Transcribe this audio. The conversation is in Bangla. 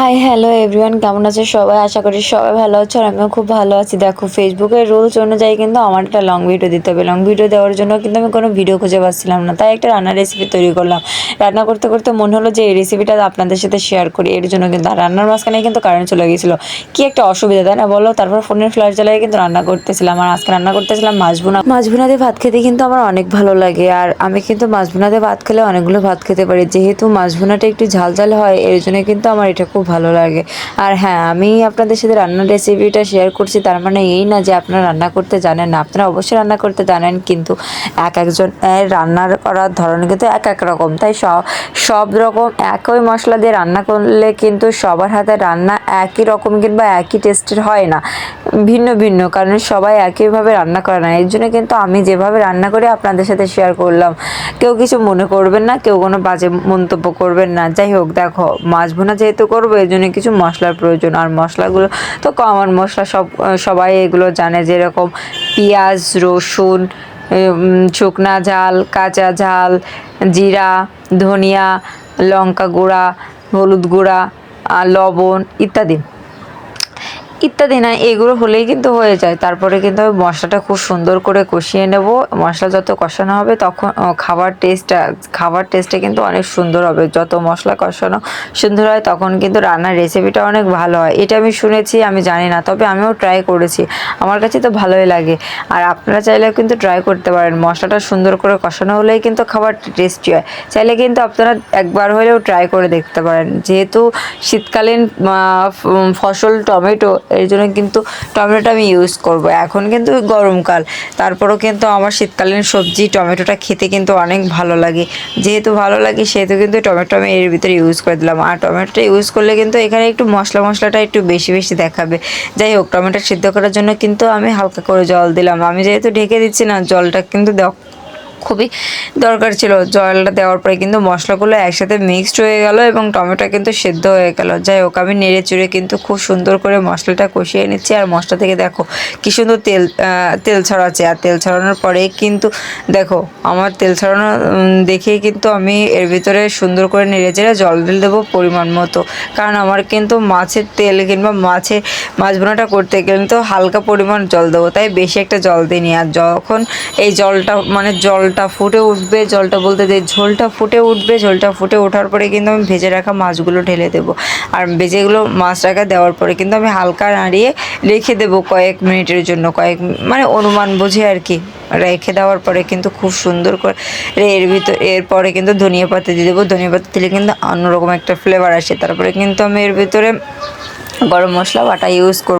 হাই হ্যালো এভরিওয়ান কেমন আছে সবাই? আশা করি সবাই ভালো আছে আর আমিও খুব ভালো আছি। দেখো ফেসবুকের রুলস অনুযায়ী কিন্তু আমার একটা লং ভিডিও দিতে হবে। লং ভিডিও দেওয়ার জন্য কিন্তু আমি কোনো ভিডিও খুঁজে পাচ্ছিলাম না। তাই একটা রান্নার রেসিপি তৈরি করলাম। রান্না করতে করতে মনে হলো যে এই রেসিপিটা আপনাদের সাথে শেয়ার করি। এর জন্য কিন্তু রান্নার মাঝখানে কিন্তু কারেন্ট চলে গিয়েছিল। কি একটা অসুবিধা, তাই না বলো? তারপর ফোনের ফ্ল্যাশ জ্বালিয়ে কিন্তু রান্না করতেছিলাম। আর আজকে রান্না করতেছিলাম মাছ ভুনা মাছ ভুনা দিয়ে ভাত খেতে কিন্তু আমার অনেক ভালো লাগে। আর আমি কিন্তু মাছ ভুনা দিয়ে ভাত খেলে অনেকগুলো ভাত খেতে পারি। যেহেতু মাছ ভুনাটা একটু ঝাল ঝাল হয়, এর জন্য কিন্তু আমার এটা খুব ভালো লাগে। আর হ্যাঁ আমি আপনাদের সাথে রান্নার রেসিপিটা শেয়ার করছি, তার মানে এই না যে আপনারা রান্না করতে জানেন না। আপনারা অবশ্যই রান্না করতে জানেন, কিন্তু এক একজন রান্নার করার ধরন কিন্তু এক এক রকম। তাই সব সব রকম একই মশলা দিয়ে রান্না করলে কিন্তু সবার হাতে রান্না একই রকম কিংবা একই টেস্টের হয় না। ভিন্ন ভিন্ন, কারণ সবাই একইভাবে রান্না করে না। এর জন্য কিন্তু আমি যেভাবে রান্না করি আপনাদের সাথে শেয়ার করলাম। কেউ কিছু মনে করবেন না, কেউ কোনো বাজে মন্তব্য করবেন না। যাই হোক, দেখো, মাছ ভুনা যেহেতু করব এই জন্য কিছু মশলার প্রয়োজন। আর মশলাগুলো তো কমন মশলা সব, সবাই এগুলো জানে যেরকম পেঁয়াজ, রসুন শুকনা ঝাল, কাঁচা ঝাল, জিরা, ধনিয়া, লঙ্কা গুঁড়া, হলুদ গুঁড়া লবণ ইত্যাদি। ইত্যাদি না, এগুলো হলেই কিন্তু হয়ে যায়। তারপরে কিন্তু আমি মশলাটা খুব সুন্দর করে কষিয়ে নেব। মশলা যত কষানো হবে তখন খাবার টেস্টটা খাবার টেস্টটা কিন্তু অনেক সুন্দর হবে। যত মশলা কষানো সুন্দর হয় তখন কিন্তু রান্নার রেসিপিটা অনেক ভালো হয়। এটা আমি শুনেছি, আমি জানি না, তবে আমিও ট্রাই করেছি। আমার কাছে তো ভালোই লাগে। আর আপনারা চাইলেও কিন্তু ট্রাই করতে পারেন। মশলাটা সুন্দর করে কষানো হলেই কিন্তু খাবার টেস্টি হয়। চাইলে কিন্তু আপনারা একবার হলেও ট্রাই করে দেখতে পারেন। যেহেতু শীতকালীন ফসল টমেটো এর জন্য কিন্তু টমেটোটা আমি ইউজ করব। এখন কিন্তু গরমকাল, তারপরেও কিন্তু আমার শীতকালীন সবজি, টমেটোটা খেতে কিন্তু অনেক ভালো লাগে। যেহেতু ভালো লাগে, সেহেতু কিন্তু টমেটো আমি এর ভিতরে ইউজ করে দিলাম। আর টমেটোটা ইউজ করলে কিন্তু এখানে একটু মশলা মশলাটা একটু বেশি বেশি দেখাবে। যাই হোক, টমেটো সিদ্ধ করার জন্য কিন্তু আমি হালকা করে জল দিলাম। আমি যেহেতু ঢেকে দিচ্ছি না, জলটা কিন্তু খুবই দরকার ছিল। জলটা দেওয়ার পরে কিন্তু মশলাগুলো একসাথে মিক্সড হয়ে গেল এবং টমেটো কিন্তু সেদ্ধ হয়ে গেল। যাই হোক, আমি নেড়ে চুড়ে কিন্তু খুব সুন্দর করে মশলাটা কষিয়ে নিচ্ছি। আর মশলা থেকে দেখো কি সুন্দর তেল তেল ছড়াচ্ছে। আর তেল ছড়ানোর পরে কিন্তু দেখো, আমার তেল ছড়ানো দেখেই কিন্তু আমি এর ভিতরে সুন্দর করে নেড়ে চেড়ে জল ঢেলে দেবো পরিমাণ মতো। কারণ আমার কিন্তু মাছের তেল কিংবা মাছের মাছ ভুনাটা করতে কিন্তু হালকা পরিমাণ জল দেবো। তাই বেশি একটা জল দিইনি। আর যখন এই জলটা মানে জলটা ফুটে উঠবে, জলটা বলতে যে ঝোলটা ফুটে উঠবে, ঝোলটা ফুটে ওঠার পরে কিন্তু আমি ভেজে রাখা মাছগুলো ঢেলে দেবো। আর ভেজেগুলো মাছ রাখা দেওয়ার পরে কিন্তু আমি হালকা নাড়িয়ে রেখে দেবো কয়েক মিনিটের জন্য, কয়েক মানে অনুমান বুঝে আর কি। রেখে দেওয়ার পরে কিন্তু খুব সুন্দর করে এর ভিতর এরপরে কিন্তু ধনিয়া পাতা দিয়ে দেবো। ধনিয়া পাতা দিলে কিন্তু অন্যরকম একটা ফ্লেভার আসে। তারপরে কিন্তু আমি এর ভিতরে গরম মশলা, বাটা ইউজ করব।